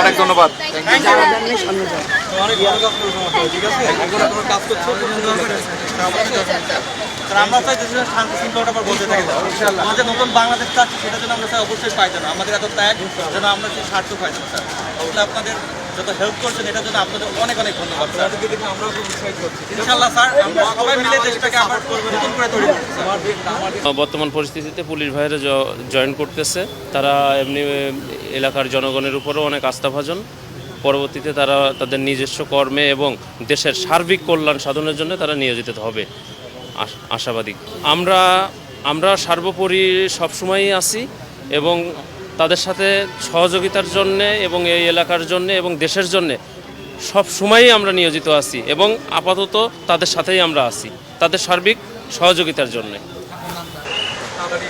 অনেক ধন্যবাদ। আমরা চাই দেশের শান্তি শৃঙ্খলাটা আবার বলতে থাকি। আমাদের নতুন বাংলাদেশ চাচ্ছি সেটা যেন আমরা অবশ্যই পাই যেন। আমাদের এত ত্যাগ যেন আমরা সেই স্বার্থ পাই স্যার। আপনাদের যত হেল্প করছেন এটার জন্য আপনাদের অনেক অনেক ধন্যবাদ স্যার আমরাও খুব উৎসাহিত হচ্ছি। ইনশাআল্লাহ স্যার আমরা সবাই মিলে দেশটাকে আবার নতুন করে তৈরি বর্তমান পরিস্থিতিতে পুলিশ ভাইয়েরা জয়েন করতেছে। তারা এমনি এলাকার জনগণের উপরও অনেক আস্থাভাজন। পরবর্তীতে তারা তাদের নিজস্ব কর্মে এবং দেশের সার্বিক কল্যাণ সাধনের জন্য তারা নিয়োজিত হবে। আশাবাদী। আমরা আমরা সর্বোপরি সবসময়ই আছি এবং তাদের সাথে সহযোগিতার জন্যে এবং এই এলাকার জন্যে এবং দেশের জন্যে সব সময়ই আমরা নিয়োজিত আছি এবং আপাতত তাদের সাথেই আমরা আছি, তাদের সার্বিক সহযোগিতার জন্যে। তাড়াতাড়ি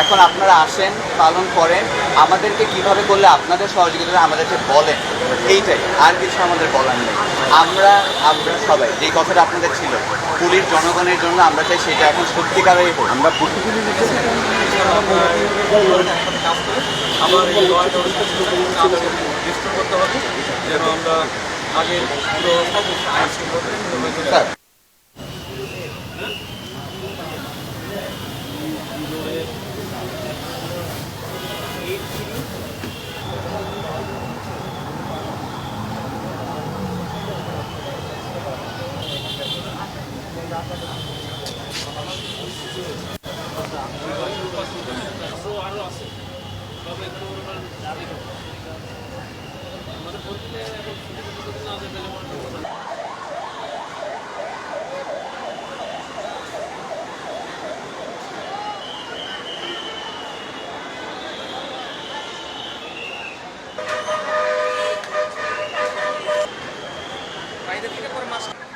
এখন আপনারা আসেন পালন করেন। আমাদেরকে কীভাবে করলে আপনাদের সহযোগিতা আমাদেরকে বলেন? এইটাই আর কিছু আমাদের বলার নেই। আমরা আমরা সবাই যে কথাটা আপনাদের ছিল পুলিশ জনগণের জন্য আমরা চাই সেটা এখন সত্যিকারেই হোক। আমরা আমার এই লয়াল কাজ ডিস্টার্ব করতে হবে যেন আমরা আগে পুরো সব আইন শৃঙ্খলা বাইরে থেকে পরে মাস্ক